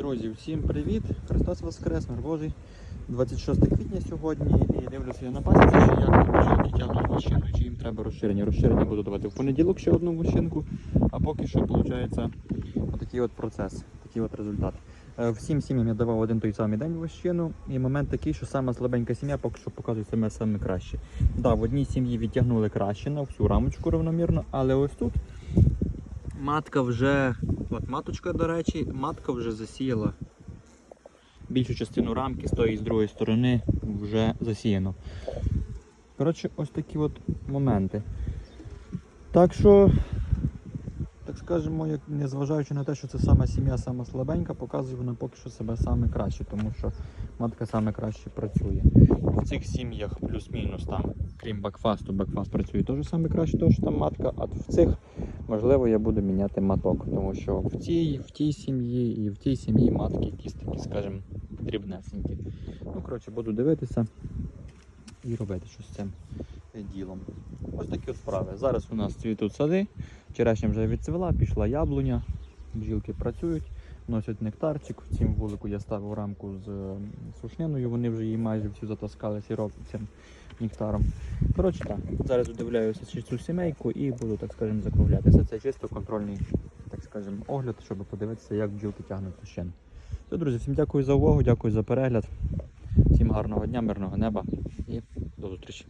Друзі, всім привіт! Христос Воскрес, Мир Божий. 26 квітня сьогодні і дивлюся я на пасіці, що як бджілки тягнуть машину, чи їм треба розширення. Розширення буду давати в понеділок ще одну машинку, а поки що виходить отакий от процес, такий от результат. Е, Всім сім'ям я давав один той самий день вощину, і момент такий, що сама слабенька сім'я поки що показує себе саме краще. Да, в одній сім'ї відтягнули краще на всю рамочку равномірно, але ось тут матка вже, от маточка, до речі, матка вже засіяла більшу частину рамки з тої і з другої сторони вже засіяно. Коротше, ось такі от моменти. Так що, так скажемо, як незважаючи на те, що це сама сім'я, сама слабенька, показує вона поки що себе саме краще, тому що матка саме краще працює. В цих сім'ях плюс-мінус там, крім бакфасту, бакфаст працює теж саме краще, тому що там матка, а в цих можливо я буду міняти маток, тому що в цій, в тій сім'ї і в тій сім'ї матки якісь такі, скажімо, дрібнесенькі. Ну, коротше, буду дивитися і робити щось з цим ділом. Ось такі от справи. Зараз у нас цвітуть сади, черешня вже відцвела, пішла яблуня, бджілки працюють, носять нектарчик. В цім вулику я ставив рамку з сушниною, вони вже її майже всю затаскали сироп цим нектаром. Коротше так, зараз додивляюся цю сімейку і буду, так скажемо, закруглятися. Це чисто контрольний, так скажемо, огляд, щоб подивитися, як бджілки тягнуть сушин. Все, друзі, всім дякую за увагу, дякую за перегляд. Всім гарного дня, мирного неба і до зустрічі.